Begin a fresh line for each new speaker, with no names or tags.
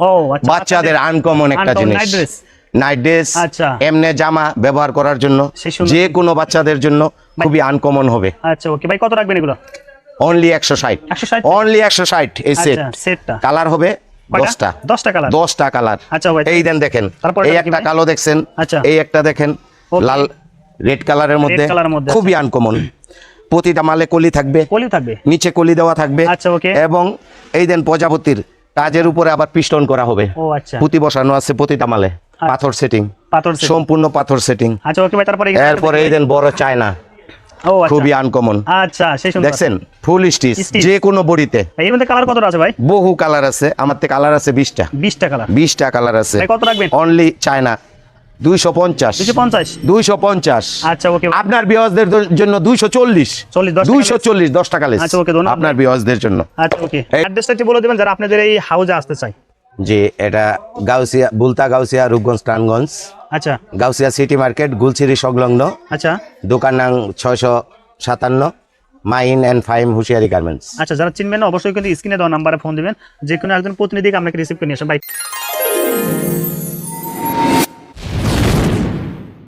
ও আচ্ছা
বাচ্চাদের আনকমন একটা
uncommon
জিনিস। নাইট ড্রেস
আচ্ছা।
এমনি জামা ব্যবহার করার জন্য যে কোনো বাচ্চাদের জন্য খুবই আনকমন হবে।
আচ্ছা ওকে ভাই কত রাখবেন এগুলো?
অনলি একশো ষাট। অনলি একশো ষাট এই সেট
আচ্ছা সেটটা
কালার হবে দশটা।
দশটা কালার
দশটা কালার
আচ্ছা
এই দেন দেখেন
তারপরে
এই একটা কালো দেখছেন
আচ্ছা।
এই একটা দেখেন লাল রেড কালারের মধ্যে খুবই আনকমন প্রতিটা মালে কলি থাকবে।
কলিও থাকবে।
নিচে কলি দেওয়া থাকবে।
আচ্ছা, okay.
এবং এই দেন প্রজাপতির কাজের উপরে আবার পিস্টন করা হবে।
ও আচ্ছা।
পুঁতি বসানো আছে পুঁতি মালে। পাথর সেটিং
পাথর
সম্পূর্ণ পাথর সেটিং
আচ্ছা ওকে ভাই তারপরে
এরপরে এই দেন বড় চায়না।
ও আচ্ছা।
খুবই আনকমন
আচ্ছা সেই সুন্দর।
দেখছেন? Full stitch. যে কোনো বডিতে।
এর মধ্যে কালার কতটা আছে ভাই?
বহু কালার আছে। আমার থেকে কালার আছে বিশটা।
বিশটা কালার
বিশটা কালার আছে।
কত রাখবেন?
Only China. দুইশো পঞ্চাশ। দুইশো পঞ্চাশ?
আচ্ছা ওকে।
আপনার বিহজদের জন্য দুইশো চল্লিশ।
40, 10
দুইশো চল্লিশ দশ টাকা।
আচ্ছা।
আপনার বিহজদের জন্য।
আচ্ছা ওকে। অ্যাড্রেসটা একটু বলে দেবেন যারা আপনাদের এই হাউজে আসতে
যে এটা গাউসিয়া বুলতা গাউসিয়া রূপগঞ্জ টানগঞ্জ।
আচ্ছা।
গাউসিয়া সিটি মার্কেট গুলছিরি সংলগ্ন।
আচ্ছা।
দোকান নাং ছয়শো সাতান্ন মাইন অ্যান্ড ফাইম হুশিয়ারি গার্মেন্টস।
আচ্ছা যারা চিনবেন অবশ্যই কিন্তু স্ক্রিনে দেওয়া নাম্বারে ফোন দিবেন। যে কোনো একজন প্রতিনিধিকে আপনাকে রিসিভ করে নিয়ে আসেন।